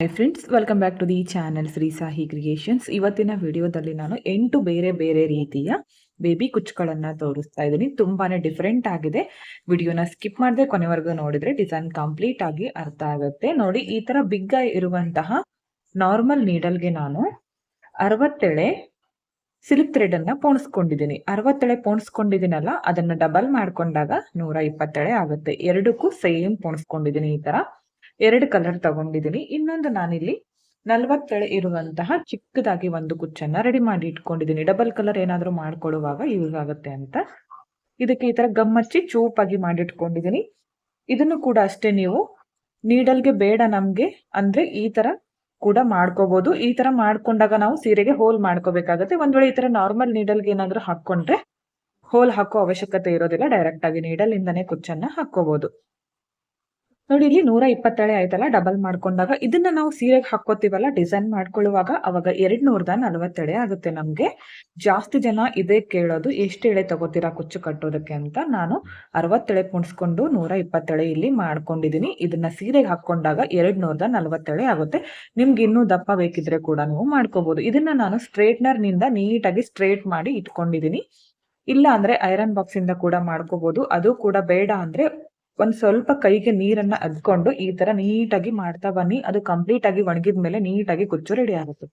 Hi friends welcome back to the channel Shri Sahi creations ಇವತ್ತಿನ ವಿಡಿಯೋದಲ್ಲಿ ನಾನು ಎಂಟು ಬೇರೆ ಬೇರೆ ರೀತಿಯ ಬೇಬಿ ಕುಚ್ಚುಗಳನ್ನ ತೋರಿಸ್ತಾ ಇದ್ದೀನಿ. ತುಂಬಾನೇ ಡಿಫ್ರೆಂಟ್ ಆಗಿದೆ. ವಿಡಿಯೋನ ಸ್ಕಿಪ್ ಮಾಡದೆ ಕೊನೆವರೆಗೂ ನೋಡಿದ್ರೆ ಡಿಸೈನ್ ಕಂಪ್ಲೀಟ್ ಆಗಿ ಅರ್ಥ ಆಗುತ್ತೆ. ನೋಡಿ, ಈ ತರ ಬಿಗ್ ಇರುವಂತಹ ನಾರ್ಮಲ್ ನೀಡಲ್ಗೆ ನಾನು ಅರವತ್ತೆಳೆ ಸಿಲ್ಕ್ ಥ್ರೆಡ್ ಅನ್ನ ಪೋಣಿಸ್ಕೊಂಡಿದ್ದೀನಿ. ಅರವತ್ತೆಳೆ ಪೋಣಿಸ್ಕೊಂಡಿದ್ದೀನಲ್ಲ, ಅದನ್ನ ಡಬಲ್ ಮಾಡ್ಕೊಂಡಾಗ ನೂರ ಇಪ್ಪತ್ತೆಳೆ ಆಗುತ್ತೆ. ಎರಡಕ್ಕೂ ಸೇಮ್ ಪೋಣಿಸ್ಕೊಂಡಿದ್ದೀನಿ ಈ ತರ. ಎರಡು ಕಲರ್ ತಗೊಂಡಿದ್ದೀನಿ ಇನ್ನೊಂದು ನಾನಿಲ್ಲಿ ನಲ್ವತ್ತೆಳೆ ಇರುವಂತಹ ಚಿಕ್ಕದಾಗಿ ಒಂದು ಕುಚ್ಚನ್ನ ರೆಡಿ ಮಾಡಿ ಇಟ್ಕೊಂಡಿದ್ದೀನಿ ಡಬಲ್ ಕಲರ್ ಏನಾದರೂ ಮಾಡ್ಕೊಳ್ಳುವಾಗ ಯೂಸ್ ಆಗುತ್ತೆ ಅಂತ. ಇದಕ್ಕೆ ಈ ತರ ಗಮ್ಮಚ್ಚಿ ಚೂಪಾಗಿ ಮಾಡಿಟ್ಕೊಂಡಿದ್ದೀನಿ ಇದನ್ನು ಕೂಡ ಅಷ್ಟೇ ನೀವು ನೀಡಲ್ಗೆ ಬೇಡ ನಮ್ಗೆ, ಅಂದ್ರೆ ಈ ತರ ಕೂಡ ಮಾಡ್ಕೋಬಹುದು ಈ ತರ ಮಾಡ್ಕೊಂಡಾಗ ನಾವು ಸೀರೆಗೆ ಹೋಲ್ ಮಾಡ್ಕೋಬೇಕಾಗತ್ತೆ. ಒಂದ್ ವೇಳೆ ಈ ತರ ನಾರ್ಮಲ್ ನೀಡಲ್ಗೆ ಏನಾದ್ರು ಹಾಕೊಂಡ್ರೆ ಹೋಲ್ ಹಾಕೋ ಅವಶ್ಯಕತೆ ಇರೋದಿಲ್ಲ. ಡೈರೆಕ್ಟ್ ಆಗಿ ನೀಡಲ್ ಇಂದನೇ ಕುಚ್ಚನ್ನ ಹಾಕೋಬಹುದು ನೋಡಿ, ಇಲ್ಲಿ ನೂರ ಇಪ್ಪತ್ತೇಳೆ ಆಯ್ತಲ್ಲ ಡಬಲ್ ಮಾಡ್ಕೊಂಡಾಗ. ಇದನ್ನ ನಾವು ಸೀರೆಗೆ ಹಾಕೋತೀವಲ್ಲ ಡಿಸೈನ್ ಮಾಡ್ಕೊಳ್ಳುವಾಗ ಅವಾಗ ಎರಡ್ ನೂರದ ನಲ್ವತ್ತೆಳೆ ಆಗುತ್ತೆ ನಮ್ಗೆ. ಜಾಸ್ತಿ ಜನ ಇದೇ ಕೇಳೋದು, ಎಷ್ಟು ಎಳೆ ತಗೋತೀರಾ ಕುಚ್ಚು ಕಟ್ಟೋದಕ್ಕೆ ಅಂತ ನಾನು ಅರವತ್ತೆಳೆ ಕುಣಿಸ್ಕೊಂಡು ನೂರ ಇಪ್ಪತ್ತೆಳೆ ಇಲ್ಲಿ ಮಾಡ್ಕೊಂಡಿದೀನಿ. ಇದನ್ನ ಸೀರೆಗೆ ಹಾಕೊಂಡಾಗ ಎರಡ್ ನೂರದ ನಲ್ವತ್ತೆಳೆ ಆಗುತ್ತೆ. ನಿಮ್ಗೆ ಇನ್ನೂ ದಪ್ಪ ಬೇಕಿದ್ರೆ ಕೂಡ ನೀವು ಮಾಡ್ಕೋಬಹುದು ಇದನ್ನ ನಾನು ಸ್ಟ್ರೇಟ್ನರ್ನಿಂದ ನೀಟಾಗಿ ಸ್ಟ್ರೇಟ್ ಮಾಡಿ ಇಟ್ಕೊಂಡಿದೀನಿ. ಇಲ್ಲ ಅಂದ್ರೆ ಐರನ್ ಬಾಕ್ಸ್ ಇಂದ ಕೂಡ ಮಾಡ್ಕೋಬಹುದು ಅದು ಕೂಡ ಬೇಡ ಅಂದ್ರೆ ಒಂದ್ ಸ್ವಲ್ಪ ಕೈಗೆ ನೀರನ್ನ ಅದ್ಕೊಂಡು ಈ ತರ ನೀಟಾಗಿ ಮಾಡ್ತಾ ಬನ್ನಿ. ಅದು ಕಂಪ್ಲೀಟ್ ಆಗಿ ಒಣಗಿದ ಮೇಲೆ ನೀಟಾಗಿ ಕುಚ್ಚು ರೆಡಿ ಆಗುತ್ತೆ.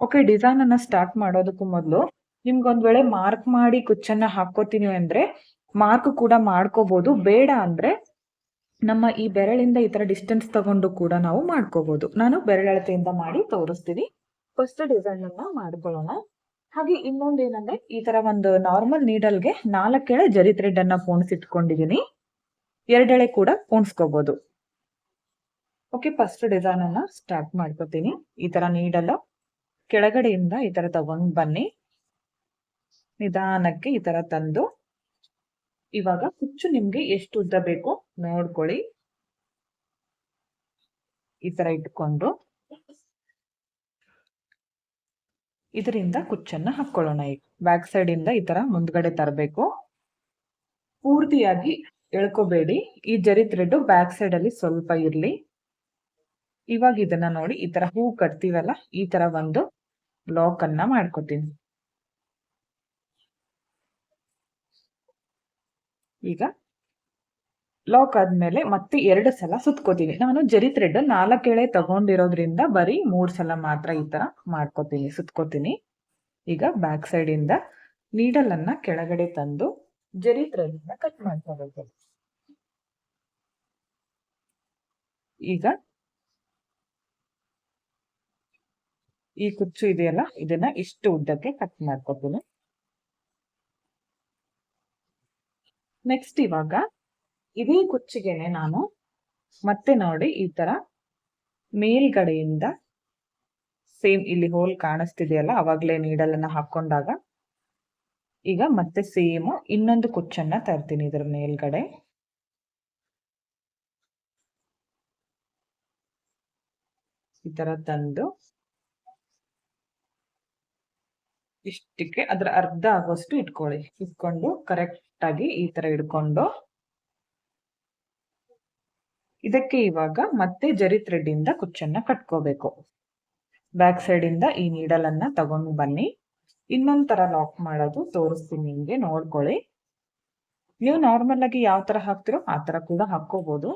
ಓಕೆ ಡಿಸೈನ್ ಅನ್ನ ಸ್ಟಾರ್ಟ್ ಮಾಡೋದಕ್ಕೂ ಮೊದಲು ನಿಮ್ಗೊಂದ್ ವೇಳೆ ಮಾರ್ಕ್ ಮಾಡಿ ಕುಚ್ಚನ್ನ ಹಾಕೋತೀನಿ ಅಂದ್ರೆ ಮಾರ್ಕ್ ಕೂಡ ಮಾಡ್ಕೋಬಹುದು ಬೇಡ ಅಂದ್ರೆ ನಮ್ಮ ಈ ಬೆರಳಿಂದ ಈ ತರ ಡಿಸ್ಟೆನ್ಸ್ ತಗೊಂಡು ಕೂಡ ನಾವು ಮಾಡ್ಕೋಬಹುದು ನಾನು ಬೆರಳಳತೆಯಿಂದ ಮಾಡಿ ತೋರಿಸ್ತೀನಿ. ಫಸ್ಟ್ ಡಿಸೈನ್ ಅನ್ನ ಮಾಡ್ಕೊಳ್ಳೋಣ. ಹಾಗೆ ಇನ್ನೊಂದೇನಂದ್ರೆ ಈ ತರ ಒಂದು ನಾರ್ಮಲ್ ನೀಡಲ್ಗೆ ನಾಲ್ಕೇಳೆ ಜರಿ ಥ್ರೆಡ್ ಅನ್ನ ಪೋಣಿಸಿಟ್ಕೊಂಡಿದೀನಿ ಎರಡೆಳೆ ಕೂಡ ಕೂಣಿಸ್ಕೋಬಹುದು ಓಕೆ ಫಸ್ಟ್ ಡಿಸೈನ್ ಅನ್ನ ಸ್ಟಾರ್ಟ್ ಮಾಡ್ಕೋತೀನಿ. ಈ ತರ ನೀಡಲ್ಲ ಕೆಳಗಡೆಯಿಂದ ಈ ತರ ತಗೊಂಡ್ ಬನ್ನಿ. ನಿಧಾನಕ್ಕೆ ಈ ತರ ತಂದು ಇವಾಗ ಕುಚ್ಚು ನಿಮ್ಗೆ ಎಷ್ಟು ಉದ್ದ ಬೇಕು ನೋಡ್ಕೊಳ್ಳಿ. ಈ ತರ ಇಟ್ಕೊಂಡು ಇದರಿಂದ ಕುಚ್ಚನ್ನ ಹಾಕೊಳ್ಳೋಣ ಈಗ ಬ್ಯಾಕ್ ಸೈಡ್ ಇಂದ ಈ ತರ ಮುಂದ್ಗಡೆ ತರಬೇಕು. ಪೂರ್ತಿಯಾಗಿ ಎಳ್ಕೋಬೇಡಿ. ಈ ಜರಿ ಥ್ರೆಡ್ ಬ್ಯಾಕ್ ಸೈಡ್ ಅಲ್ಲಿ ಸ್ವಲ್ಪ ಇರ್ಲಿ. ಇವಾಗ ಇದನ್ನ ನೋಡಿ, ಈ ತರ ಹೂ ಕಟ್ತೀವಲ್ಲ, ಈ ತರ ಒಂದು ಬ್ಲಾಕ್ ಅನ್ನ ಮಾಡ್ಕೋತೀನಿ. ಈಗ ಲಾಕ್ ಆದ್ಮೇಲೆ ಮತ್ತೆ ಎರಡು ಸಲ ಸುತ್ಕೋತೀನಿ. ನಾನು ಜರಿ ಥ್ರೆಡ್ ಎಳೆ ತಗೊಂಡಿರೋದ್ರಿಂದ ಬರೀ ಮೂರ್ ಸಲ ಮಾತ್ರ ಈ ತರ ಮಾಡ್ಕೋತೀನಿ, ಸುತ್ಕೋತೀನಿ. ಈಗ ಬ್ಯಾಕ್ ಸೈಡ್ ಇಂದ ನೀಡಲ್ ಅನ್ನ ಕೆಳಗಡೆ ತಂದು ಜರಿ ಕಟ್ ಮಾಡ್ಕೋಬೇಕು ಈಗ ಈ ಕುಚ್ಚು ಇದೆಯಲ್ಲ, ಇದನ್ನ ಇಷ್ಟು ಉದ್ದಕ್ಕೆ ಕಟ್ ಮಾಡ್ಕೋತೀನಿ. ನೆಕ್ಸ್ಟ್ ಇವಾಗ ಇದೇ ಕುಚ್ಚಿಗೆನೆ ನಾನು ಮತ್ತೆ ನೋಡಿ ಈ ತರ ಮೇಲ್ಗಡೆಯಿಂದ ಸೇಮ್ ಇಲ್ಲಿ ಹೋಲ್ ಕಾಣಿಸ್ತಿದೆಯಲ್ಲ, ಅವಾಗ್ಲೇ ನೀಡಲನ್ನ ಹಾಕೊಂಡಾಗ ಈಗ ಮತ್ತೆ ಸೇಮ್ ಇನ್ನೊಂದು ಕುಚ್ಚನ್ನ ತರ್ತೀನಿ ಇದರ ಮೇಲ್ಗಡೆ. ಈ ತರ ತಂದು ಇಷ್ಟಕ್ಕೆ ಅದ್ರ ಅರ್ಧ ಆಗೋಷ್ಟು ಇಟ್ಕೊಳ್ಳಿ. ಇಟ್ಕೊಂಡು ಕರೆಕ್ಟ್ ಆಗಿ ಈ ತರ ಇಟ್ಕೊಂಡು ಇದಕ್ಕೆ ಇವಾಗ ಮತ್ತೆ ಜರಿ ಥ್ರೆಡ್ ಇಂದ ಕುಚ್ಚನ್ನ ಕಟ್ಕೋಬೇಕು. ಬ್ಯಾಕ್ ಸೈಡ್ ಇಂದ ಈ ನೀಡಲ್ ಅನ್ನ ತಗೊಂಡು ಬನ್ನಿ. ಇನ್ನೊಂದ್ ತರ ಲಾಕ್ ಮಾಡೋದು. ತೋರಿಸ್ತೀನಿ ನಿಮ್ಗೆ, ನೋಡ್ಕೊಳ್ಳಿ. ನೀವು ನಾರ್ಮಲ್ ಆಗಿ ಯಾವ ತರ ಹಾಕ್ತಿರೋ ಆ ತರ ಕೂಡ ಹಾಕೋಬಹುದು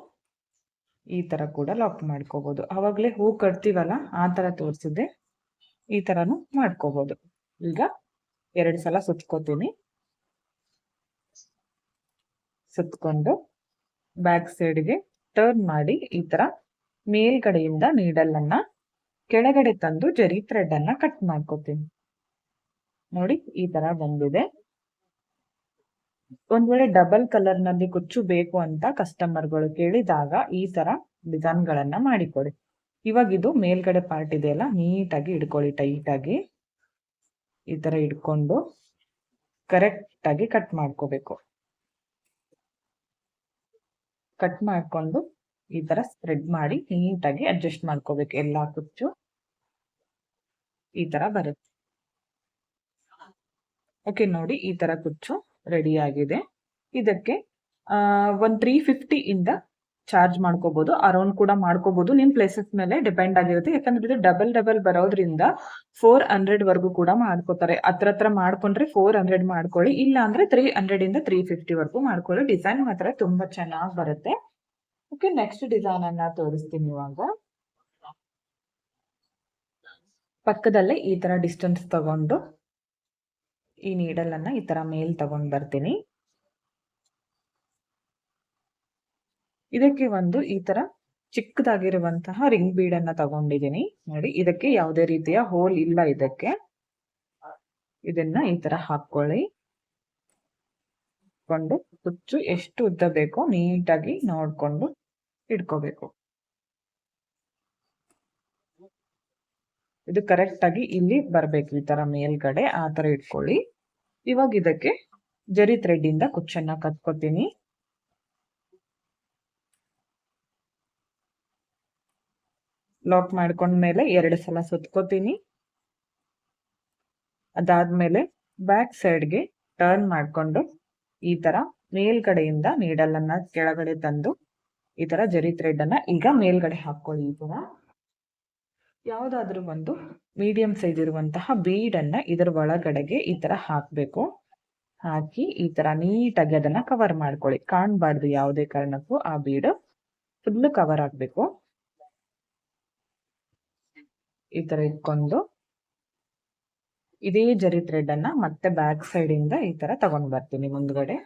ಈ ತರ ಕೂಡ ಲಾಕ್ ಮಾಡ್ಕೋಬಹುದು ಅವಾಗ್ಲೇ ಹೂ ಕಟ್ತೀವಲ್ಲ, ಆ ತರ ತೋರಿಸಿದ್ದೆ ಈ ತರನು ಮಾಡ್ಕೋಬಹುದು ಈಗ ಎರಡು ಸಲ ಸುತ್ಕೋತೀನಿ. ಸುತ್ಕೊಂಡು ಬ್ಯಾಕ್ ಸೈಡ್ಗೆ ಟರ್ನ್ ಮಾಡಿ ಈ ತರ ಮೇಲ್ಗಡೆಯಿಂದ ನೀಡಲ್ ಅನ್ನ ಕೆಳಗಡೆ ತಂದು ಜರಿ ಥ್ರೆಡ್ ಅನ್ನ ಕಟ್ ಮಾಡ್ಕೋತೀನಿ. ನೋಡಿ ಈ ತರ ಬಂದಿದೆ. ಒಂದ್ ವೇಳೆ ಡಬಲ್ ಕಲರ್ನಲ್ಲಿ ಕುಚ್ಚು ಬೇಕು ಅಂತ ಕಸ್ಟಮರ್ಗಳು ಕೇಳಿದಾಗ ಈ ತರ ಡಿಸೈನ್ ಗಳನ್ನ ಮಾಡಿಕೊಡಿ. ಇವಾಗ ಇದು ಮೇಲ್ಗಡೆ ಪಾರ್ಟ್ ಇದೆ ಅಲ್ಲ, ನೀಟಾಗಿ ಇಡ್ಕೊಳ್ಳಿ ಟೈಟ್ ಆಗಿ. ಈ ತರ ಇಡ್ಕೊಂಡು ಕರೆಕ್ಟ್ ಆಗಿ ಕಟ್ ಮಾಡ್ಕೋಬೇಕು. ಕಟ್ ಮಾಡ್ಕೊಂಡು ಈ ತರ ಸ್ಪ್ರೆಡ್ ಮಾಡಿ ನೀಟಾಗಿ ಅಡ್ಜಸ್ಟ್ ಮಾಡ್ಕೋಬೇಕು. ಎಲ್ಲಾ ಕುಚ್ಚು ಈ ತರ ಬರುತ್ತೆ. ಓಕೆ ನೋಡಿ, ಈ ತರ ಕುಚ್ಚು ರೆಡಿ ಆಗಿದೆ. ಇದಕ್ಕೆ ಒನ್ ತ್ರೀ ಫಿಫ್ಟಿ ಇಂದ ಚಾರ್ಜ್ ಮಾಡ್ಕೋಬಹುದು ಅರೌಂಡ್ ಕೂಡ ಮಾಡ್ಕೋಬಹುದು ನಿಮ್ ಪ್ಲೇಸಸ್ ಮೇಲೆ ಡಿಪೆಂಡ್ ಆಗಿರುತ್ತೆ. ಯಾಕಂದ್ರೆ ಇದು ಡಬಲ್ ಡಬಲ್ ಬರೋದ್ರಿಂದ ಫೋರ್ ಹಂಡ್ರೆಡ್ ವರ್ಗೂ ಕೂಡ ಮಾಡ್ಕೋತಾರೆ. ಹತ್ರ ಹತ್ರ ಮಾಡ್ಕೊಂಡ್ರೆ ಫೋರ್ ಹಂಡ್ರೆಡ್ ಮಾಡ್ಕೊಳ್ಳಿ. ಇಲ್ಲ ಅಂದ್ರೆ ತ್ರೀ ಹಂಡ್ರೆಡ್ ಇಂದ ತ್ರೀ ಫಿಫ್ಟಿ ವರ್ಗೂ ಮಾಡ್ಕೊಳ್ಳಿ. ಡಿಸೈನ್ ಮಾತ್ರ ತುಂಬಾ ಚೆನ್ನಾಗಿ ಬರುತ್ತೆ. ಓಕೆ ನೆಕ್ಸ್ಟ್ ಡಿಸೈನ್ ಅನ್ನ ತೋರಿಸ್ತೀನಿ ಇವಾಗ. ಪಕ್ಕದಲ್ಲೇ ಈ ತರ ಡಿಸ್ಟೆನ್ಸ್ ತಗೊಂಡು ಈ ನೀಡಲ್ ಅನ್ನ ಈ ತರ ಮೇಲ್ ತಗೊಂಡ್ ಬರ್ತೀನಿ. ಇದಕ್ಕೆ ಒಂದು ಈ ತರ ಚಿಕ್ಕದಾಗಿರುವಂತಹ ರಿಂಗ್ ಬೀಡ್ ಅನ್ನ ತಗೊಂಡಿದ್ದೀನಿ ನೋಡಿ, ಇದಕ್ಕೆ ಯಾವುದೇ ರೀತಿಯ ಹೋಲ್ ಇಲ್ಲ ಇದಕ್ಕೆ. ಇದನ್ನ ಈ ತರ ಹಾಕೊಳ್ಳಿ. ಕೊಂಡು ಕುಚ್ಚು ಎಷ್ಟು ಉದ್ದ ಬೇಕೋ ನೀಟಾಗಿ ನೋಡ್ಕೊಂಡು ಇಟ್ಕೋಬೇಕು. ಇದು ಕರೆಕ್ಟ್ ಆಗಿ ಇಲ್ಲಿ ಬರ್ಬೇಕು ಈ ತರ ಮೇಲ್ಗಡೆ, ಆ ತರ ಇಟ್ಕೊಳ್ಳಿ. ಇವಾಗ ಇದಕ್ಕೆ ಜರಿ ಥ್ರೆಡ್ ಇಂದ ಕುಚ್ಚನ್ನ ಕತ್ಕೋತೀನಿ. ಲಾಕ್ ಮಾಡ್ಕೊಂಡ್ಮೇಲೆ ಎರಡು ಸಲ ಸುತ್ಕೋತೀನಿ. ಅದಾದ್ಮೇಲೆ ಬ್ಯಾಕ್ ಸೈಡ್ಗೆ ಟರ್ನ್ ಮಾಡ್ಕೊಂಡು ಈ ತರ ಮೇಲ್ಗಡೆಯಿಂದ ನೀಡಲನ್ನ ಕೆಳಗಡೆ ತಂದು ಈ ತರ ಜರಿ ಥ್ರೆಡ್ ಅನ್ನ ಈಗ ಮೇಲ್ಗಡೆ ಹಾಕೊಳ್ಳಿ ಈ ತರ. ಯಾವ್ದಾದ್ರು ಒಂದು ಮೀಡಿಯಂ ಸೈಜ್ ಇರುವಂತಹ ಬೀಡನ್ನ ಇದರ ಒಳಗಡೆಗೆ ಈ ತರ ಹಾಕಬೇಕು. ಹಾಕಿ ಈ ತರ ನೀಟಾಗಿ ಅದನ್ನ ಕವರ್ ಮಾಡ್ಕೊಳ್ಳಿ. ಕಾಣಬಾರ್ದು ಯಾವುದೇ ಕಾರಣಕ್ಕೂ ಆ ಬೀಡ್ ಫುಲ್ ಕವರ್ ಆಗ್ಬೇಕು. ಈ ತರ ಇಟ್ಕೊಂಡು ಇದೇ ಜರಿ ಥ್ರೆಡ್ ಅನ್ನ ಮತ್ತೆ ಬ್ಯಾಕ್ ಸೈಡ್ ಇಂದ ಈ ತರ ತಗೊಂಡ್ ಬರ್ತೀನಿ ಮುಂದ್ಗಡೆ.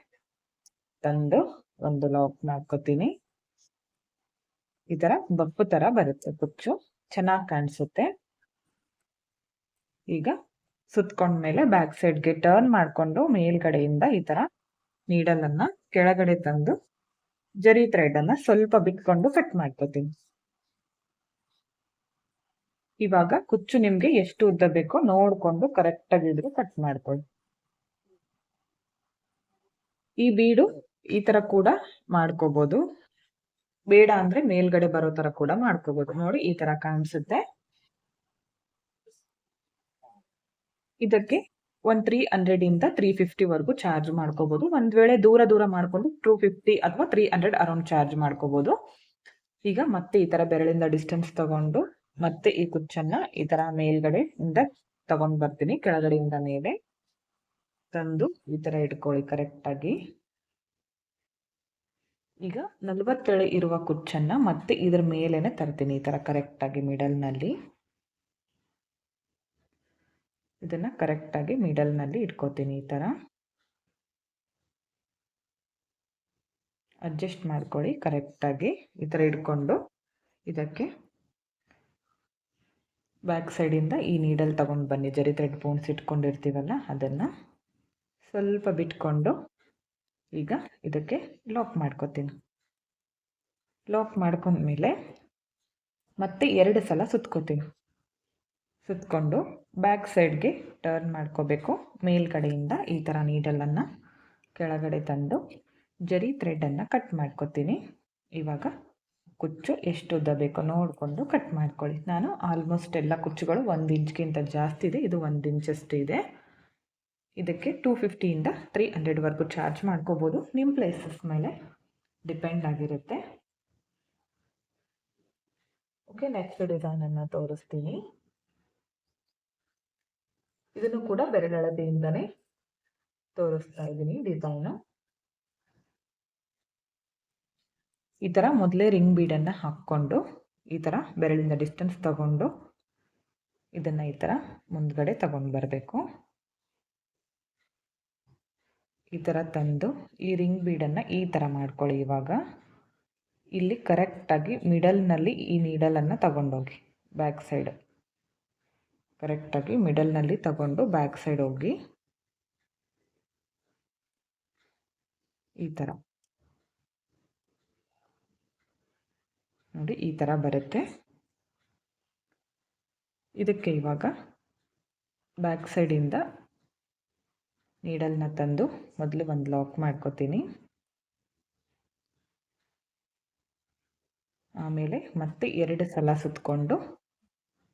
ತಂದು ಒಂದು ಲಾಕ್ ಮಾಡ್ಕೋತೀನಿ ಈ ತರ ಬಪ್ಪು ತರ ಬರುತ್ತೆ ಕುಚ್ಚು ಚೆನ್ನಾಗಿ ಕಾಣಿಸುತ್ತೆ. ಈಗ ಸುತ್ತಕೊಂಡ್ಮೇಲೆ ಬ್ಯಾಕ್ ಸೈಡ್ಗೆ ಟರ್ನ್ ಮಾಡ್ಕೊಂಡು ಮೇಲ್ಗಡೆಯಿಂದ ಈ ತರ ನೀಡಲನ್ನು ಕೆಳಗಡೆ ತಂದು ಜರಿ ಥ್ರೆಡನ್ನು ಸ್ವಲ್ಪ ಬಿಟ್ಕೊಂಡು ಕಟ್ ಮಾಡ್ಕೋತೀನಿ. ಇವಾಗ ಕುಚ್ಚು ನಿಮಗೆ ಎಷ್ಟು ಉದ್ದ ಬೇಕೋ ನೋಡ್ಕೊಂಡು ಕರೆಕ್ಟಾಗಿದ್ರು ಕಟ್ ಮಾಡ್ಕೊಳ್ಳಿ. ಈ ಬೀಡು ಈ ತರ ಕೂಡ ಮಾಡ್ಕೋಬಹುದು ಬೇಡ ಅಂದ್ರೆ ಮೇಲ್ಗಡೆ ಬರೋ ತರ ಕೂಡ ಮಾಡ್ಕೋಬಹುದು ನೋಡಿ, ಈ ತರ ಕಾಣಿಸುತ್ತೆ. ಇದಕ್ಕೆ ಒಂದ್ ತ್ರೀ ಹಂಡ್ರೆಡ್ ಇಂದ ತ್ರೀ ಫಿಫ್ಟಿ ವರೆಗೂ ಚಾರ್ಜ್ ಮಾಡ್ಕೋಬಹುದು ಒಂದ್ ವೇಳೆ ದೂರ ದೂರ ಮಾಡ್ಕೊಂಡು ಟೂ ಫಿಫ್ಟಿ ಅಥವಾ ತ್ರೀ ಹಂಡ್ರೆಡ್ ಅರೌಂಡ್ ಚಾರ್ಜ್ ಮಾಡ್ಕೋಬಹುದು ಈಗ ಮತ್ತೆ ಈ ತರ ಬೆರಳಿಂದ ಡಿಸ್ಟೆನ್ಸ್ ತಗೊಂಡು ಮತ್ತೆ ಈ ಕುಚ್ಚನ್ನ ಈ ತರ ಮೇಲ್ಗಡೆ ಇಂದ ತಗೊಂಡ್ ಬರ್ತೀನಿ, ಕೆಳಗಡೆಯಿಂದ ಮೇಲೆ. ತಂದು ಈ ತರ ಇಟ್ಕೊಳ್ಳಿ ಕರೆಕ್ಟ್ ಆಗಿ. ಈಗ ನಲ್ವತ್ತೇಳು ಇರುವ ಕುಚ್ಚನ್ನು ಮತ್ತೆ ಇದ್ರ ಮೇಲೇ ತರ್ತೀನಿ ಈ ಥರ ಕರೆಕ್ಟಾಗಿ ಮಿಡಲ್ನಲ್ಲಿ ಇದನ್ನು ಕರೆಕ್ಟಾಗಿ ಮಿಡಲ್ನಲ್ಲಿ ಇಟ್ಕೋತೀನಿ ಈ ಥರ ಅಡ್ಜಸ್ಟ್ ಮಾಡ್ಕೊಳ್ಳಿ ಕರೆಕ್ಟಾಗಿ ಈ ಥರ ಇಟ್ಕೊಂಡು ಇದಕ್ಕೆ ಬ್ಯಾಕ್ ಸೈಡಿಂದ ಈ ನೀಡಲ್ ತಗೊಂಡು ಬನ್ನಿ. ಜರಿ ಥ್ರೆಡ್ ಪೋನ್ಸ್ ಇಟ್ಕೊಂಡಿರ್ತೀವಲ್ಲ ಅದನ್ನು ಸ್ವಲ್ಪ ಬಿಟ್ಕೊಂಡು ಈಗ ಇದಕ್ಕೆ ಲಾಕ್ ಮಾಡ್ಕೊತೀನಿ. ಲಾಕ್ ಮಾಡ್ಕೊಂಡ್ಮೇಲೆ ಮತ್ತೆ ಎರಡು ಸಲ ಸುತ್ಕೋತೀನಿ. ಸುತ್ಕೊಂಡು ಬ್ಯಾಕ್ ಸೈಡ್ಗೆ ಟರ್ನ್ ಮಾಡ್ಕೋಬೇಕು. ಮೇಲ್ಗಡೆಯಿಂದ ಈ ಥರ ನೀಡಲನ್ನು ಕೆಳಗಡೆ ತಂದು ಜರಿ ಥ್ರೆಡನ್ನು ಕಟ್ ಮಾಡ್ಕೊತೀನಿ. ಇವಾಗ ಕುಚ್ಚು ಎಷ್ಟು ಉದ್ದ ಬೇಕೋ ನೋಡಿಕೊಂಡು ಕಟ್ ಮಾಡ್ಕೊಳ್ಳಿ. ನಾನು ಆಲ್ಮೋಸ್ಟ್ ಎಲ್ಲ ಕುಚ್ಚುಗಳು ಒಂದು ಇಂಚ್ಗಿಂತ ಜಾಸ್ತಿ ಇದೆ. ಇದು ಒಂದು ಇಂಚಷ್ಟು ಇದೆ. ಇದಕ್ಕೆ ಟೂ ಫಿಫ್ಟಿಯಿಂದ ತ್ರೀ ಹಂಡ್ರೆಡ್ವರೆಗೂ ಚಾರ್ಜ್ ಮಾಡ್ಕೋಬೋದು. ನಿಮ್ಮ ಪ್ಲೇಸಸ್ ಮೇಲೆ ಡಿಪೆಂಡ್ ಆಗಿರುತ್ತೆ. ಓಕೆ ನೆಕ್ಸ್ಟ್ ಡಿಸೈನನ್ನು ತೋರಿಸ್ತೀನಿ. ಇದನ್ನು ಕೂಡ ಬೆರಳಳತೆಯಿಂದನೇ ತೋರಿಸ್ತಾ ಇದ್ದೀನಿ ಡಿಸೈನು ಈ ಥರ ಮೊದಲೇ ರಿಂಗ್ ಬೀಡನ್ನು ಹಾಕ್ಕೊಂಡು, ಈ ಥರ ಬೆರಳಿಂದ ಡಿಸ್ಟೆನ್ಸ್ ತಗೊಂಡು ಇದನ್ನು ಈ ಥರ ಮುಂದ್ಗಡೆ ತಗೊಂಡು ಬರಬೇಕು. ಈ ಥರ ತಂದು ಈ ರಿಂಗ್ ಬೀಡನ್ನು ಈ ಥರ ಮಾಡ್ಕೊಳ್ಳಿ ಇವಾಗ. ಇಲ್ಲಿ ಕರೆಕ್ಟಾಗಿ ಮಿಡಲ್ನಲ್ಲಿ ಈ ನೀಡಲನ್ನು ತಗೊಂಡೋಗಿ ಬ್ಯಾಕ್ ಸೈಡ್ ಕರೆಕ್ಟಾಗಿ ಮಿಡಲ್ನಲ್ಲಿ ತಗೊಂಡು ಬ್ಯಾಕ್ ಸೈಡ್ ಹೋಗಿ. ಈ ಥರ ನೋಡಿ, ಈ ಥರ ಬರುತ್ತೆ. ಇದಕ್ಕೆ ಇವಾಗ ಬ್ಯಾಕ್ ಸೈಡಿಂದ ನೀಡಲ್ನ ತಂದು ಮೊದಲು ಒಂದು ಲಾಕ್ ಮಾಡ್ಕೋತೀನಿ. ಆಮೇಲೆ ಮತ್ತೆ ಎರಡು ಸಲ ಸುತ್ತಕೊಂಡು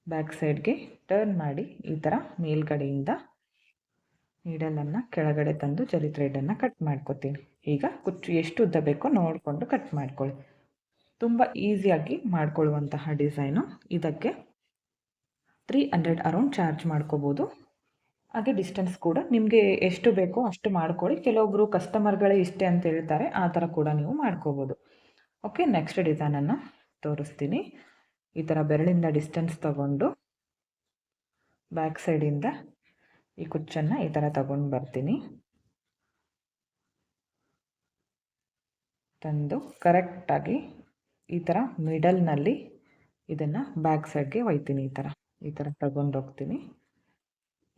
ಬ್ಯಾಕ್ ಸೈಡ್ಗೆ ಟರ್ನ್ ಮಾಡಿ ಈ ಥರ ಮೇಲ್ಗಡೆಯಿಂದ ನೀಡಲನ್ನು ಕೆಳಗಡೆ ತಂದು ಜರಿ ಥ್ರೆಡನ್ನು ಕಟ್ ಮಾಡ್ಕೋತೀನಿ. ಈಗ ಕುಚ್ಚು ಎಷ್ಟು ಉದ್ದ ಬೇಕೋ ನೋಡಿಕೊಂಡು ಕಟ್ ಮಾಡ್ಕೊಳ್ಳಿ. ತುಂಬ ಈಸಿಯಾಗಿ ಮಾಡ್ಕೊಳ್ಳುವಂತಹ ಡಿಸೈನು ಇದಕ್ಕೆ ತ್ರೀ ಹಂಡ್ರೆಡ್ ಅರೌಂಡ್ ಚಾರ್ಜ್ ಮಾಡ್ಕೋಬೋದು. ಹಾಗೆ ಡಿಸ್ಟೆನ್ಸ್ ಕೂಡ ನಿಮಗೆ ಎಷ್ಟು ಬೇಕೋ ಅಷ್ಟು ಮಾಡ್ಕೊಳ್ಳಿ. ಕೆಲವೊಬ್ಬರು ಕಸ್ಟಮರ್ಗಳೇ ಇಷ್ಟೇ ಅಂತ ಹೇಳ್ತಾರೆ, ಆ ಥರ ಕೂಡ ನೀವು ಮಾಡ್ಕೋಬೋದು. ಓಕೆ ನೆಕ್ಸ್ಟ್ ಡಿಸೈನನ್ನು ತೋರಿಸ್ತೀನಿ. ಈ ಥರ ಬೆರಳಿಂದ ಡಿಸ್ಟೆನ್ಸ್ ತಗೊಂಡು ಬ್ಯಾಕ್ ಸೈಡಿಂದ ಈ ಕುಚ್ಚನ್ನು ಈ ಥರ ತಗೊಂಡು ಬರ್ತೀನಿ. ತಂದು ಕರೆಕ್ಟಾಗಿ ಈ ಥರ ಮಿಡಲ್ನಲ್ಲಿ ಇದನ್ನು ಬ್ಯಾಕ್ ಸೈಡ್ಗೆ ಒಯ್ತೀನಿ ಈ ಥರ. ಈ ಥರ ತಗೊಂಡು ಹೋಗ್ತೀನಿ.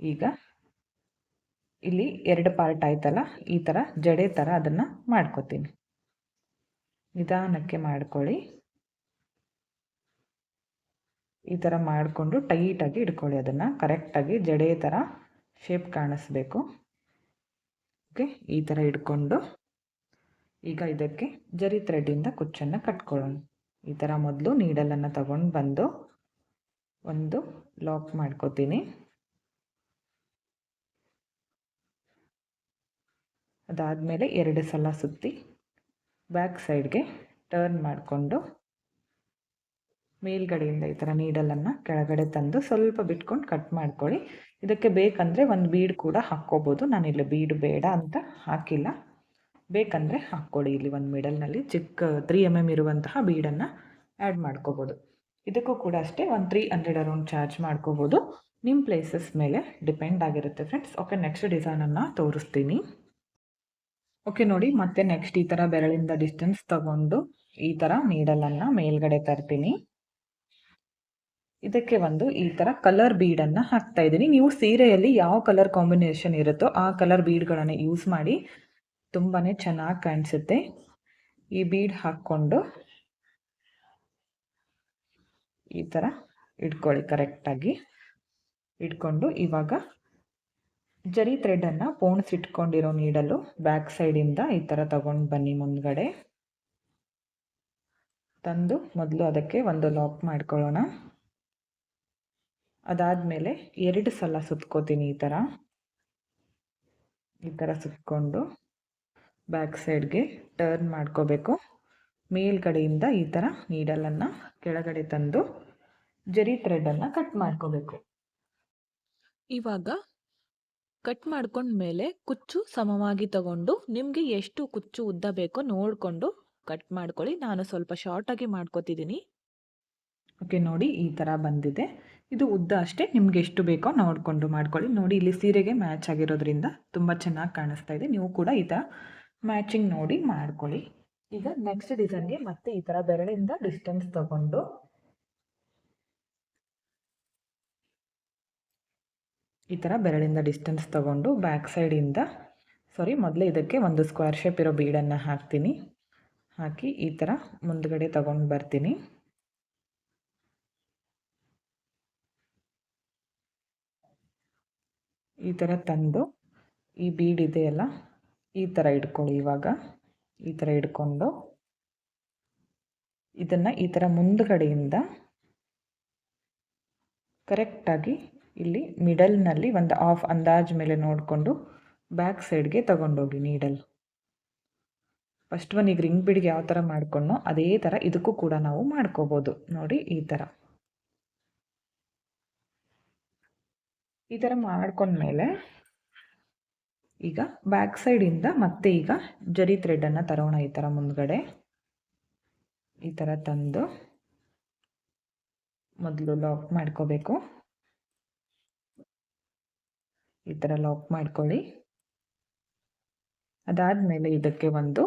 ಈಗ ಇಲ್ಲಿ ಎರಡು ಪಾರ್ಟ್ ಆಯ್ತಲ್ಲ? ಈ ಥರ ಜಡೆ ಥರ ಅದನ್ನು ಮಾಡ್ಕೋತೀನಿ. ನಿಧಾನಕ್ಕೆ ಮಾಡ್ಕೊಳ್ಳಿ. ಈ ಥರ ಮಾಡಿಕೊಂಡು ಟೈಟಾಗಿ ಇಟ್ಕೊಳ್ಳಿ ಅದನ್ನು. ಕರೆಕ್ಟಾಗಿ ಜಡೆ ಥರ ಶೇಪ್ ಕಾಣಿಸ್ಬೇಕು. ಓಕೆ ಈ ಥರ ಇಟ್ಕೊಂಡು ಈಗ ಇದಕ್ಕೆ ಜರಿ ಥ್ರೆಡ್ಡಿಂದ ಕುಚ್ಚನ್ನು ಕಟ್ಕೊಳ್ಳೋಣ. ಈ ಥರ ಮೊದಲು ನೀಡಲನ್ನು ತಗೊಂಡು ಬಂದು ಒಂದು ಲಾಕ್ ಮಾಡ್ಕೋತೀನಿ. ಅದಾದಮೇಲೆ ಎರಡು ಸಲ ಸುತ್ತಿ ಬ್ಯಾಕ್ ಸೈಡ್ಗೆ ಟರ್ನ್ ಮಾಡಿಕೊಂಡು ಮೇಲ್ಗಡೆಯಿಂದ ಈ ಥರ ನೀಡಲನ್ನು ಕೆಳಗಡೆ ತಂದು ಸ್ವಲ್ಪ ಬಿಟ್ಕೊಂಡು ಕಟ್ ಮಾಡ್ಕೊಳ್ಳಿ. ಇದಕ್ಕೆ ಬೇಕಂದರೆ ಒಂದು ಬೀಡ್ ಕೂಡ ಹಾಕ್ಕೋಬೋದು. ನಾನಿಲ್ಲಿ ಬೀಡ್ ಬೇಡ ಅಂತ ಹಾಕಿಲ್ಲ. ಬೇಕಂದರೆ ಹಾಕ್ಕೊಳ್ಳಿ ಇಲ್ಲಿ ಒಂದು ಮಿಡಲ್ನಲ್ಲಿ ಚಿಕ್ಕ ತ್ರೀ ಎಂ ಎಂ ಇರುವಂತಹ ಬೀಡನ್ನು ಆ್ಯಡ್ ಮಾಡ್ಕೋಬೋದು. ಇದಕ್ಕೂ ಕೂಡ ಅಷ್ಟೇ ಒಂದು ತ್ರೀ ಹಂಡ್ರೆಡ್ ಅರೌಂಡ್ ಚಾರ್ಜ್ ಮಾಡ್ಕೋಬೋದು. ನಿಮ್ಮ ಪ್ಲೇಸಸ್ ಮೇಲೆ ಡಿಪೆಂಡ್ ಆಗಿರುತ್ತೆ ಫ್ರೆಂಡ್ಸ್ ಓಕೆ ನೆಕ್ಸ್ಟ್ ಡಿಸೈನನ್ನು ತೋರಿಸ್ತೀನಿ. ಓಕೆ ನೋಡಿ, ಮತ್ತೆ ನೆಕ್ಸ್ಟ್ ಈ ಥರ ಬೆರಳಿಂದ ಡಿಸ್ಟೆನ್ಸ್ ತಗೊಂಡು ಈ ಥರ ನೀಡಲನ್ನು ಮೇಲ್ಗಡೆ ತರ್ತೀನಿ. ಇದಕ್ಕೆ ಒಂದು ಈ ಥರ ಕಲರ್ ಬೀಡನ್ನು ಹಾಕ್ತಾ ಇದ್ದೀನಿ. ನೀವು ಸೀರೆಯಲ್ಲಿ ಯಾವ ಕಲರ್ ಕಾಂಬಿನೇಷನ್ ಇರುತ್ತೋ ಆ ಕಲರ್ ಬೀಡ್ಗಳನ್ನು ಯೂಸ್ ಮಾಡಿ ತುಂಬಾ ಚೆನ್ನಾಗಿ ಕಾಣಿಸುತ್ತೆ. ಈ ಬೀಡ್ ಹಾಕ್ಕೊಂಡು ಈ ಥರ ಇಟ್ಕೊಳ್ಳಿ ಕರೆಕ್ಟಾಗಿ ಇಟ್ಕೊಂಡು ಇವಾಗ ಜರಿ ಥ್ರೆಡನ್ನು ಪೋಣಿಸಿಟ್ಕೊಂಡಿರೋ ನೀಡಲು ಬ್ಯಾಕ್ ಸೈಡಿಂದ ಈ ಥರ ತಗೊಂಡು ಬನ್ನಿ ಮುಂದ್ಗಡೆ. ತಂದು ಮೊದಲು ಅದಕ್ಕೆ ಒಂದು ಲಾಕ್ ಮಾಡ್ಕೊಳ್ಳೋಣ. ಅದಾದಮೇಲೆ ಎರಡು ಸಲ ಸುತ್ಕೋತೀನಿ ಈ ಥರ ಈ ಥರ ಸುತ್ಕೊಂಡು ಬ್ಯಾಕ್ ಸೈಡ್ಗೆ ಟರ್ನ್ ಮಾಡ್ಕೋಬೇಕು. ಮೇಲ್ಗಡೆಯಿಂದ ಈ ಥರ ನೀಡಲನ್ನು ಕೆಳಗಡೆ ತಂದು ಜರಿ ಥ್ರೆಡನ್ನು ಕಟ್ ಮಾಡ್ಕೋಬೇಕು. ಇವಾಗ ಕಟ್ ಮಾಡ್ಕೊಂಡ್ಮೇಲೆ ಕುಚ್ಚು ಸಮವಾಗಿ ತಗೊಂಡು ನಿಮಗೆ ಎಷ್ಟು ಕುಚ್ಚು ಉದ್ದ ಬೇಕೋ ನೋಡಿಕೊಂಡು ಕಟ್ ಮಾಡ್ಕೊಳ್ಳಿ. ನಾನು ಸ್ವಲ್ಪ ಶಾರ್ಟಾಗಿ ಮಾಡ್ಕೋತಿದ್ದೀನಿ ಓಕೆ ನೋಡಿ ಈ ಥರ ಬಂದಿದೆ. ಇದು ಉದ್ದ ಅಷ್ಟೇ, ನಿಮ್ಗೆ ಎಷ್ಟು ಬೇಕೋ ನೋಡಿಕೊಂಡು ಮಾಡ್ಕೊಳ್ಳಿ. ನೋಡಿ, ಇಲ್ಲಿ ಸೀರೆಗೆ ಮ್ಯಾಚ್ ಆಗಿರೋದ್ರಿಂದ ತುಂಬ ಚೆನ್ನಾಗಿ ಕಾಣಿಸ್ತಾ ಇದೆ. ನೀವು ಕೂಡ ಈ ಥರ ಮ್ಯಾಚಿಂಗ್ ನೋಡಿ ಮಾಡ್ಕೊಳ್ಳಿ. ಈಗ ನೆಕ್ಸ್ಟ್ ಡಿಸೈನ್ಗೆ ಮತ್ತೆ ಈ ಥರ ಬೆರಳಿಂದ ಡಿಸ್ಟೆನ್ಸ್ ತಗೊಂಡು ಈ ಥರ ಬೆರಳಿಂದ ಡಿಸ್ಟೆನ್ಸ್ ತಗೊಂಡು ಬ್ಯಾಕ್ ಸೈಡಿಂದ ಸಾರಿ ಮೊದಲೇ ಇದಕ್ಕೆ ಒಂದು ಸ್ಕ್ವೇರ್ ಶೇಪ್ ಇರೋ ಬೀಡನ್ನು ಹಾಕ್ತೀನಿ. ಹಾಕಿ ಈ ಥರ ಮುಂದ್ಗಡೆ ತಗೊಂಡು ಬರ್ತೀನಿ. ಈ ಥರ ತಂದು, ಈ ಬೀಡ್ ಇದೆಯಲ್ಲ ಈ ಥರ ಇಟ್ಕೊಳ್ಳಿ ಇವಾಗ. ಈ ಥರ ಇಟ್ಕೊಂಡು, ಇದನ್ನು ಈ ಥರ ಮುಂದ್ಗಡೆಯಿಂದ ಕರೆಕ್ಟಾಗಿ ಇಲ್ಲಿ ಮಿಡಲ್ನಲ್ಲಿ ಒಂದು ಆಫ್ ಅಂದಾಜು ಮೇಲೆ ನೋಡಿಕೊಂಡು ಬ್ಯಾಕ್ ಸೈಡ್ಗೆ ತಗೊಂಡೋಗಿ ನೀಡಲ್ ಫಸ್ಟ್ ಒನ್ ಈಗ ರಿಂಗ್ ಬಿಡ್ಗೆ ಯಾವ ಥರ ಮಾಡ್ಕೊಂಡೋ ಅದೇ ಥರ ಇದಕ್ಕೂ ಕೂಡ ನಾವು ಮಾಡ್ಕೋಬೋದು. ನೋಡಿ ಈ ಥರ ಈ ಥರ ಮಾಡ್ಕೊಂಡ್ಮೇಲೆ ಈಗ ಬ್ಯಾಕ್ ಸೈಡಿಂದ ಮತ್ತೆ ಈಗ ಜರಿ ಥ್ರೆಡನ್ನು ತರೋಣ ಈ ಥರ ಮುಂದ್ಗಡೆ. ಈ ಥರ ತಂದು ಮೊದಲು ಲಾಕ್ ಮಾಡ್ಕೋಬೇಕು. ಈ ಥರ ಲಾಕ್ ಮಾಡ್ಕೊಳ್ಳಿ. ಅದಾದಮೇಲೆ ಇದಕ್ಕೆ ಒಂದು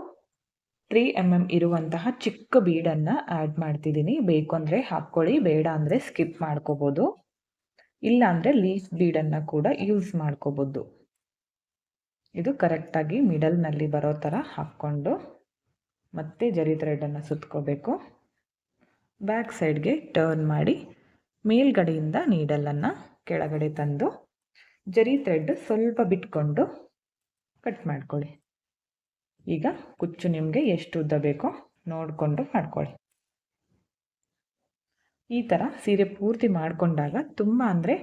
ತ್ರೀ ಎಂ ಎಂ ಇರುವಂತಹ ಚಿಕ್ಕ ಬೀಡನ್ನು ಆ್ಯಡ್ ಮಾಡ್ತಿದ್ದೀನಿ. ಬೇಕು ಅಂದರೆ ಹಾಕ್ಕೊಳ್ಳಿ, ಬೇಡ ಅಂದರೆ ಸ್ಕಿಪ್ ಮಾಡ್ಕೋಬೋದು. ಇಲ್ಲ ಅಂದರೆ ಲೀಫ್ ಬೀಡನ್ನು ಕೂಡ ಯೂಸ್ ಮಾಡ್ಕೋಬೋದು. ಇದು ಕರೆಕ್ಟಾಗಿ ಮಿಡಲ್ನಲ್ಲಿ ಬರೋ ಥರ ಹಾಕ್ಕೊಂಡು ಮತ್ತೆ ಜರಿ ಥ್ರೆಡನ್ನು ಸುತ್ಕೋಬೇಕು. ಬ್ಯಾಕ್ ಸೈಡ್ಗೆ ಟರ್ನ್ ಮಾಡಿ ಮೇಲ್ಗಡೆಯಿಂದ ನೀಡಲನ್ನು ಕೆಳಗಡೆ ತಂದು ಜರಿ ಥ್ರೆಡ್ ಸ್ವಲ್ಪ ಬಿಟ್ಕೊಂಡು ಕಟ್ ಮಾಡ್ಕೊಳ್ಳಿ. ಈಗ ಕುಚ್ಚು ನಿಮಗೆ ಎಷ್ಟು ಉದ್ದ ಬೇಕೋ ನೋಡಿಕೊಂಡು ಮಾಡ್ಕೊಳ್ಳಿ. ಈ ಥರ ಸೀರೆ ಪೂರ್ತಿ ಮಾಡಿಕೊಂಡಾಗ ತುಂಬ ಅಂದರೆ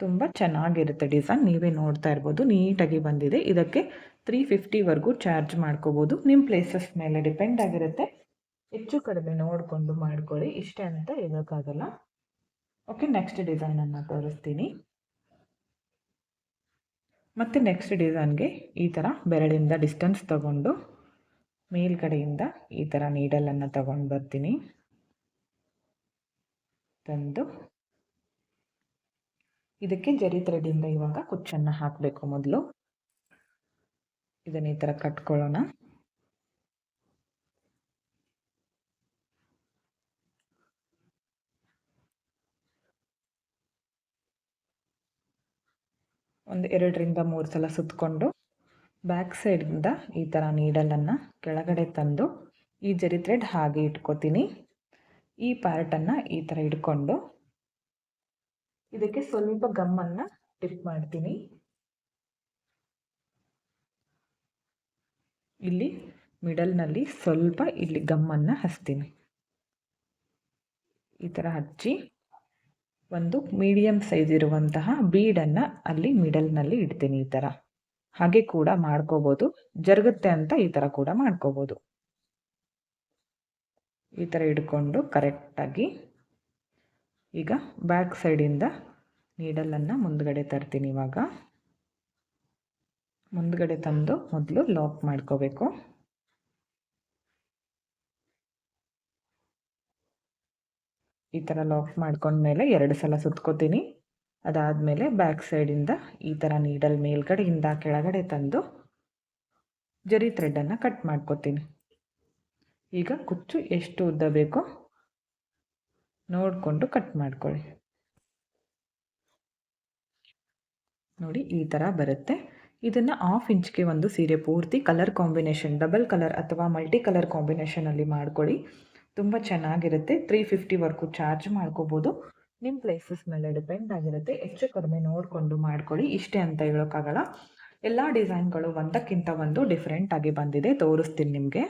ತುಂಬ ಚೆನ್ನಾಗಿರುತ್ತೆ ಡಿಸೈನ್ ನೀವೇ ನೋಡ್ತಾ ಇರ್ಬೋದು, ನೀಟಾಗಿ ಬಂದಿದೆ. ಇದಕ್ಕೆ ತ್ರೀ ಫಿಫ್ಟಿವರೆಗೂ ಚಾರ್ಜ್ ಮಾಡ್ಕೋಬೋದು. ನಿಮ್ಮ ಪ್ಲೇಸಸ್ ಮೇಲೆ ಡಿಪೆಂಡ್ ಆಗಿರುತ್ತೆ. ಹೆಚ್ಚು ಕಡಿಮೆ ನೋಡಿಕೊಂಡು ಮಾಡ್ಕೊಳ್ಳಿ. ಇಷ್ಟೇ ಅಂತ ಹೇಳೋಕ್ಕಾಗಲ್ಲ. ಓಕೆ ನೆಕ್ಸ್ಟ್ ಡಿಸೈನನ್ನು ತೋರಿಸ್ತೀನಿ. ಮತ್ತು ನೆಕ್ಸ್ಟ್ ಡಿಸೈನ್ಗೆ ಈ ಥರ ಬೆರಳಿಂದ ಡಿಸ್ಟೆನ್ಸ್ ತಗೊಂಡು ಮೇಲ್ಗಡೆಯಿಂದ ಈ ಥರ ನೀಡಲನ್ನು ತಗೊಂಡು ಬರ್ತೀನಿ. ತಂದು ಇದಕ್ಕೆ ಜರಿ ಥ್ರೆಡಿಂದ ಇವಾಗ ಕುಚ್ಚನ್ನು ಹಾಕಬೇಕು ಮೊದಲು. ಇದನ್ನು ಈ ಥರ ಕಟ್ಕೊಳ್ಳೋಣ. ಒಂದು ಎರಡರಿಂದ ಮೂರು ಸಲ ಸುತ್ತಕೊಂಡು ಬ್ಯಾಕ್ ಸೈಡಿಂದ ಈ ಥರ ನೀಡಲನ್ನು ಕೆಳಗಡೆ ತಂದು ಈ ಜರಿ ಥ್ರೆಡ್ ಹಾಗೆ ಇಟ್ಕೋತೀನಿ. ಈ ಪಾರ್ಟನ್ನು ಈ ಥರ ಇಟ್ಕೊಂಡು ಇದಕ್ಕೆ ಸ್ವಲ್ಪ ಗಮ್ಮನ್ನು ಟಿಪ್ ಮಾಡ್ತೀನಿ. ಇಲ್ಲಿ ಮಿಡಲ್ನಲ್ಲಿ ಸ್ವಲ್ಪ ಇಲ್ಲಿ ಗಮ್ಮನ್ನು ಹಚ್ತೀನಿ. ಈ ಥರ ಹಚ್ಚಿ ಒಂದು ಮೀಡಿಯಮ್ ಸೈಜ್ ಇರುವಂತಹ ಬೀಡನ್ನು ಅಲ್ಲಿ ಮಿಡಲ್ನಲ್ಲಿ ಇಡ್ತೀನಿ ಈ ಥರ ಹಾಗೆ ಕೂಡ ಮಾಡ್ಕೋಬೋದು. ಜರುಗುತ್ತೆ ಅಂತ ಈ ಥರ ಕೂಡ ಮಾಡ್ಕೋಬೋದು. ಈ ಥರ ಇಟ್ಕೊಂಡು ಕರೆಕ್ಟಾಗಿ ಈಗ ಬ್ಯಾಕ್ ಸೈಡಿಂದ ನೀಡಲನ್ನು ಮುಂದ್ಗಡೆ ತರ್ತೀನಿ ಇವಾಗ. ಮುಂದ್ಗಡೆ ತಂದು ಮೊದಲು ಲಾಕ್ ಮಾಡ್ಕೋಬೇಕು. ಈ ಥರ ಲಾಕ್ ಮಾಡ್ಕೊಂಡ್ಮೇಲೆ ಎರಡು ಸಲ ಸುತ್ಕೋತೀನಿ. ಅದಾದಮೇಲೆ ಬ್ಯಾಕ್ ಸೈಡಿಂದ ಈ ಥರ ನೀಡಲ್ ಮೇಲ್ಗಡೆಯಿಂದ ಕೆಳಗಡೆ ತಂದು ಜರಿ ಥ್ರೆಡ್ಡನ್ನು ಕಟ್ ಮಾಡ್ಕೋತೀನಿ. ಈಗ ಕುಚ್ಚು ಎಷ್ಟು ಉದ್ದ ಬೇಕೋ ನೋಡಿಕೊಂಡು ಕಟ್ ಮಾಡ್ಕೊಳ್ಳಿ. ನೋಡಿ ಈ ಥರ ಬರುತ್ತೆ. ಇದನ್ನು ಹಾಫ್ ಇಂಚ್ಗೆ ಒಂದು ಸೀರೆ ಪೂರ್ತಿ ಕಲರ್ ಕಾಂಬಿನೇಷನ್ ಡಬಲ್ ಕಲರ್ ಅಥವಾ ಮಲ್ಟಿ ಕಲರ್ ಕಾಂಬಿನೇಷನಲ್ಲಿ ಮಾಡ್ಕೊಳ್ಳಿ. ತುಂಬ ಚೆನ್ನಾಗಿರುತ್ತೆ. ತ್ರೀ ಫಿಫ್ಟಿವರೆಗೂ ಚಾರ್ಜ್ ಮಾಡ್ಕೋಬೋದು. ನಿಮ್ಮ ಪ್ಲೇಸಸ್ ಮೇಲೆ ಡಿಪೆಂಡ್ ಆಗಿರುತ್ತೆ. ಹೆಚ್ಚು ಕಡಿಮೆ ನೋಡಿಕೊಂಡು ಮಾಡ್ಕೊಳ್ಳಿ. ಇಷ್ಟೇ ಅಂತ ಹೇಳೋಕ್ಕಾಗಲ್ಲ. ಎಲ್ಲ ಡಿಸೈನ್ಗಳು ಒಂದಕ್ಕಿಂತ ಒಂದು ಡಿಫ್ರೆಂಟ್ ಆಗಿ ಬಂದಿದೆ. ತೋರಿಸ್ತೀನಿ ನಿಮಗೆ.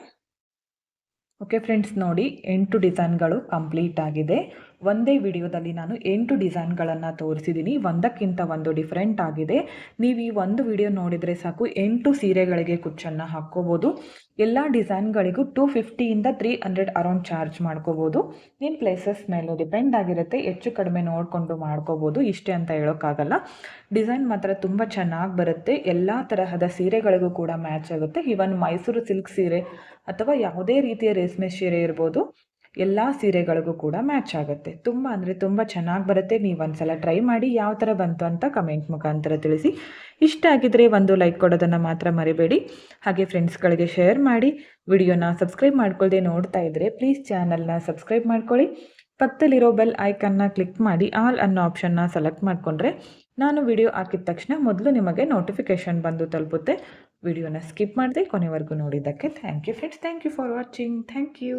ಓಕೆ ಫ್ರೆಂಡ್ಸ್ ನೋಡಿ ಎಂಟು ಡಿಸೈನ್ಗಳು ಕಂಪ್ಲೀಟ್ ಆಗಿದೆ. ಒಂದೇ ವಿಡಿಯೋದಲ್ಲಿ ನಾನು ಎಂಟು ಡಿಸೈನ್ಗಳನ್ನು ತೋರಿಸಿದ್ದೀನಿ. ಒಂದಕ್ಕಿಂತ ಒಂದು ಡಿಫ್ರೆಂಟ್ ಆಗಿದೆ. ನೀವು ಈ ಒಂದು ವಿಡಿಯೋ ನೋಡಿದರೆ ಸಾಕು. ಎಂಟು ಸೀರೆಗಳಿಗೆ ಕುಚ್ಚನ್ನು ಹಾಕ್ಕೋಬೋದು. ಎಲ್ಲ ಡಿಸೈನ್ಗಳಿಗೂ ಟೂ ಫಿಫ್ಟಿಯಿಂದ ತ್ರೀ ಹಂಡ್ರೆಡ್ ಅರೌಂಡ್ ಚಾರ್ಜ್ ಮಾಡ್ಕೋಬೋದು. ನಿಮ್ಮ ಪ್ಲೇಸಸ್ ಮೇಲೆ ಡಿಪೆಂಡ್ ಆಗಿರುತ್ತೆ. ಹೆಚ್ಚು ಕಡಿಮೆ ನೋಡಿಕೊಂಡು ಮಾಡ್ಕೋಬೋದು. ಇಷ್ಟೇ ಅಂತ ಹೇಳೋಕ್ಕಾಗಲ್ಲ. ಡಿಸೈನ್ ಮಾತ್ರ ತುಂಬ ಚೆನ್ನಾಗಿ ಬರುತ್ತೆ. ಎಲ್ಲ ತರಹದ ಸೀರೆಗಳಿಗೂ ಕೂಡ ಮ್ಯಾಚ್ ಆಗುತ್ತೆ. ಈವನ್ ಮೈಸೂರು ಸಿಲ್ಕ್ ಸೀರೆ ಅಥವಾ ಯಾವುದೇ ರೀತಿಯ ರೇಷ್ಮೆ ಸೀರೆ ಇರ್ಬೋದು. ಎಲ್ಲ ಸೀರೆಗಳಿಗೂ ಕೂಡ ಮ್ಯಾಚ್ ಆಗುತ್ತೆ. ತುಂಬ ಅಂದರೆ ತುಂಬ ಚೆನ್ನಾಗಿ ಬರುತ್ತೆ. ನೀವು ಒಂದ್ಸಲ ಟ್ರೈ ಮಾಡಿ ಯಾವ ಥರ ಬಂತು ಅಂತ ಕಮೆಂಟ್ ಮುಖಾಂತರ ತಿಳಿಸಿ. ಇಷ್ಟ ಆಗಿದ್ರೆ ಒಂದು ಲೈಕ್ ಕೊಡೋದನ್ನು ಮಾತ್ರ ಮರಿಬೇಡಿ. ಹಾಗೆ ಫ್ರೆಂಡ್ಸ್ಗಳಿಗೆ ಶೇರ್ ಮಾಡಿ. ವಿಡಿಯೋನ ಸಬ್ಸ್ಕ್ರೈಬ್ ಮಾಡ್ಕೊಳ್ಳದೆ ನೋಡ್ತಾ ಇದ್ದರೆ ಪ್ಲೀಸ್ ಚಾನಲ್ನ ಸಬ್ಸ್ಕ್ರೈಬ್ ಮಾಡ್ಕೊಳ್ಳಿ. ಪಕ್ಕದಲ್ಲಿರೋ ಬೆಲ್ ಐಕನ್ನ ಕ್ಲಿಕ್ ಮಾಡಿ. ಆಲ್ ಅನ್ನೋ ಆಪ್ಷನ್ನ ಸೆಲೆಕ್ಟ್ ಮಾಡಿಕೊಂಡ್ರೆ ನಾನು ವಿಡಿಯೋ ಹಾಕಿದ ತಕ್ಷಣ ಮೊದಲು ನಿಮಗೆ ನೋಟಿಫಿಕೇಷನ್ ಬಂದು ತಲುಪುತ್ತೆ. ವಿಡಿಯೋನ ಸ್ಕಿಪ್ ಮಾಡದೆ ಕೊನೆವರೆಗೂ ನೋಡಿದ್ದಕ್ಕೆ thank you friends thank you for watching thank you